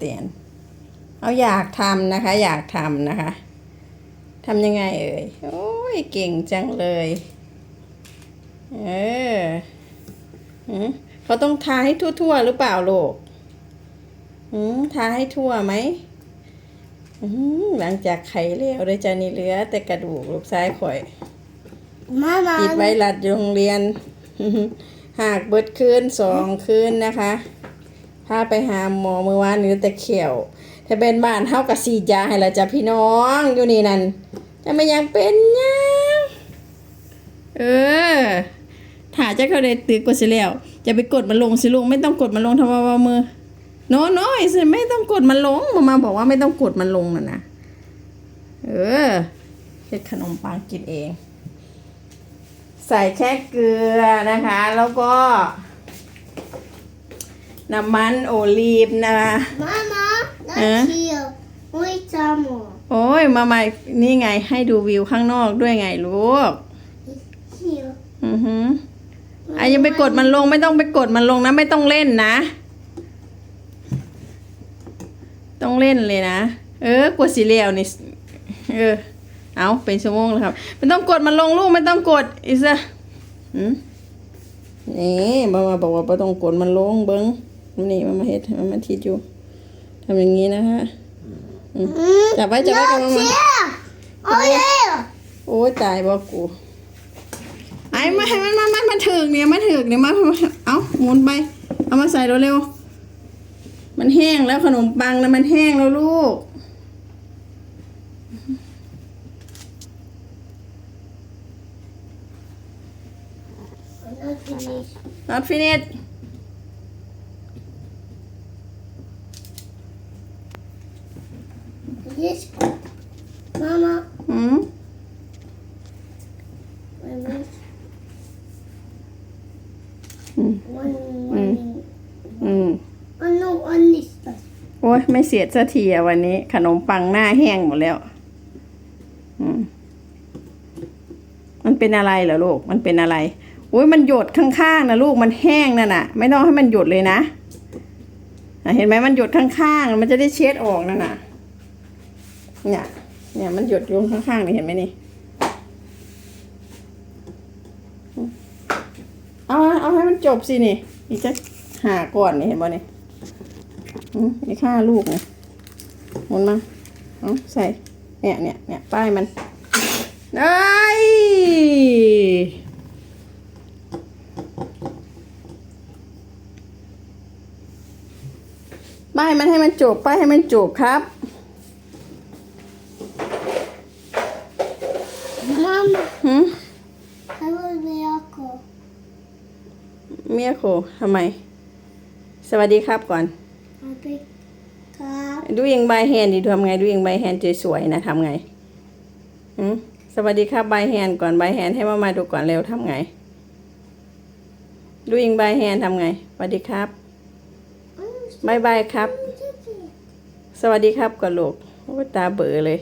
understand เอาอยากทำนะคะ อยากทำนะคะทำยังไงเอ่ย โอ้ยเก่งจังเลย เออหืมเขาต้องทาให้ทั่วๆหรือเปล่าลูกหืมทาให้ทั่วไหมอืมหลังจากไข่แล้วได้จะนี่เหลือ แต่กระดูกลูกซ้ายข่อย Mama. ติดไว้หลัดโรงเรียน หากเบิดคืนสองคืนนะคะ พาไปหาหมอเมื่อวานนี้แต่เขียวถ้าเป็นบ้านเท่ากับสีดยาให้ละจ้ะพี่น้องอยู่นี่นั่นจะไม่ยังเป็นยังเออถ้าจะเขาได้ตึกกว่าสิแล้วจะไปกดมันลงสิลุงไม่ต้องกดมันลงทำว่ามือโน้น้อยสิไม่ต้องกดมันลงมามาบอกว่าไม่ต้องกดมันลงน่ะนะเออเฮ็ดขนมปังกินเอง ใส่แค่เกลือนะคะ แล้วก็ น้ำมันโอลีฟนะคะ Mama, Huh? that's here. Wait some more. โอ้ยมาใหม่นี่ไงให้ดูวิวข้างนอกด้วยไงลูก Here. อือหืออะอยังไปกดมันลงไม่ต้องไปกดมันลงนะไม่ต้องเล่นนะ ต้องเล่นเลยนะ เออกดสีเหลวนี่ เออ เอาเป็นชั่วโมงแล้วครับ ไม่ต้องกดมันลงลูกไม่ต้องกดอีซะอืมนี่มามาบอกว่าไม่ต้องกดมันลงเบิ้ง นี่มามาเฮ็ดมามาทิดอยู่ทำอย่างนี้นะคะ Mm. จับไว้จับไว้กันมา Here. Oh yeah. โอ้ยตายบอกกูไอ้มาให้มันมามันมาถึกเนี่ยมาถึกเนี่ยมาเอาหมุนไปเอามาใส่เร็วๆมันแห้งแล้วขนมปังนะมันแห้งแล้วลูก I'm not finished. Not finished This. Mama. อืม I miss. Mm. One, one. อืม Oh no, on this. โอ้ยไม่เสียดสักทีอะวันนี้ ขนมปังหน้าแห้งหมดแล้ว อืม มันเป็นอะไรเหรอลูก มันเป็นอะไรอุ้ยมันหยดข้างๆนะลูกมันแห้งนั่นน่ะ ไม่ต้องให้มันหยดเลยนะอะเห็นไหมมันหยดข้างๆ มันจะได้เช็ดออกนั่นน่ะ เนี่ย เนี่ยมันหยดอยู่ข้างๆนี่เห็นไหมนี่เอาเอาให้มันจบสินี่ อีกจะหาก่อนนี่เห็นบ่นี่อืมนี่ค่าลูกนะหมุนมาเอาใส่ เนี่ยเนี่ยเนี่ยป้ายมันเอ้ยป้ายมันให้มันจบป้ายให้มันจบครับ Mama, หืม I will be uncle. เมียโคทำไม สวัสดีครับก่อน I'll be cup. ดูเองใบแฮนดีทำไงดูเองใบแฮนสวยๆนะทำไงหืมสวัสดีครับใบแฮนก่อนใบแฮนให้มามาดูก่อนเร็วทำไง ดูเองใบแฮนทำไงสวัสดีครับบายบายครับ สวัสดีครับก่อนลูกโอ้ตาเบอเลย